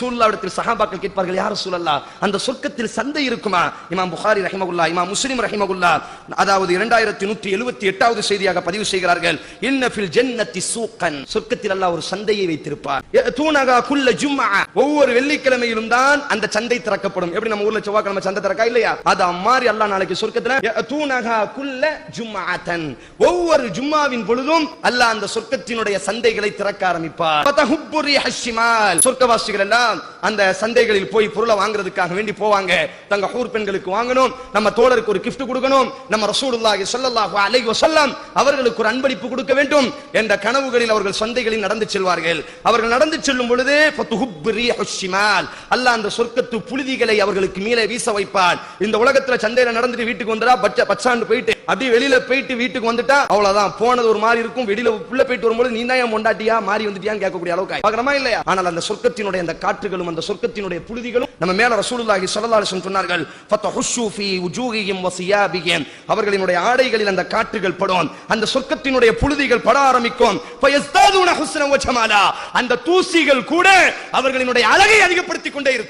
ரசூலுல்லாஹ்விடத்தில் சஹாபாக்கள் கேட்பார்கள் யார் ரசூலல்லா அந்த சொர்க்கத்தில் சந்தை இருக்குமா? இமாம் புகாரி ரஹிமகுல்லா இமாம் முஸ்லிம் ரஹிமகுல்லா அதாவது இரண்டாயிரத்தி நூற்றி எழுபத்தி எட்டாவது செய்தியாக பதிவு செய்கிறார்கள் இன்ன ஃபில் ஜன்னத்தி சூக்கன். சொர்க்கத்தில் அல்லாஹ் ஒரு சந்தையை வைத்திருப்பார். தூணகா குல்ல ஜும்மா ஒவ்வொரு வெள்ளிக்கிழமையிலும் தான் அந்த சந்தை திறக்கப்படும். எப்படி நம்ம ஊர்ல செவ்வாய்க்கிழமை சந்தை திறக்கா இல்லையா? அது அம்மாரி அல்லாஹ் நாளைக்கு சொர்க்கத்தில் தூணகா குல்ல ஜும்மாத்தன் ஒவ்வொரு ஜும்மாவின் பொழுதும் அல்லாஹ் அந்த சொர்க்கத்தினுடைய சந்தைகளை திறக்க ஆரம்பிப்பார். சொர்க்கவாசிகள் எல்லாம் அந்த சந்தைகளில் போய் பொருளை வாங்குறதுக்காக வேண்டி போவாங்க. தங்க ஹூர் பெண்களுக்கு வாங்கணும் நம்ம தோழருக்கு ஒரு கிஃப்ட் கொடுக்கணும் நம்ம ரசூலுல்லாஹி ஸல்லல்லாஹு அலைஹி வஸல்லம் அவர்களுக்கு ஒரு அன்பளிப்பு கொடுக்க வேண்டும் என்ற கனவுகளில் அவர்கள் சந்தைகளில் நடந்து செல்வார்கள். அவர்கள் நடந்து செல்லும் பொழுது அல்லாஹ் அந்த சொர்க்கத்து புழுதிகளை அவர்களுக்கு மேலே வீச வைப்பான். இந்த உலகத்துல சந்தையில நடந்துட்டு வீட்டுக்கு வந்துடா பச்சை பச்சாண்டு போயிட்டு அப்படியே வெளியில போயிட்டு வீட்டுக்கு வந்துட்டா அவ்வளவுதான். போனது ஒரு மாதிரி இருக்கும் வெளியில உள்ள போயிட்டு வரும்போது நீ தான் என் மொண்டாட்டியா மாறி வந்துட்டியான்னு கேட்கக்கூடிய அளவுக்கு ஆயி. இல்லையா? ஆனால் அந்த சொர்க்கத்தினுடைய அந்த காற்றுகளும் அந்த சொர்க்கத்தினுடைய புழுதிகளும் நம்ம மேல ரசூலுல்லாஹி சல்லல்லாஹு அலைஹி சொன்னார்கள் ஃபதஹுஷு ஃபீ வுஜூஹிஹிம் வ அவர்களினுடைய ஆடைகளில் அந்த காற்றுகள் படும் அந்த சொர்க்கத்தினுடைய புழுதிகள் பட ஆரம்பிக்கும். ஃபயஸ்தாதுன ஹுஸ்ன வ அந்த தூசிகள் கூட அவர்களினுடைய அழகை அதிகப்படுத்திக் கொண்டே இருக்கும்.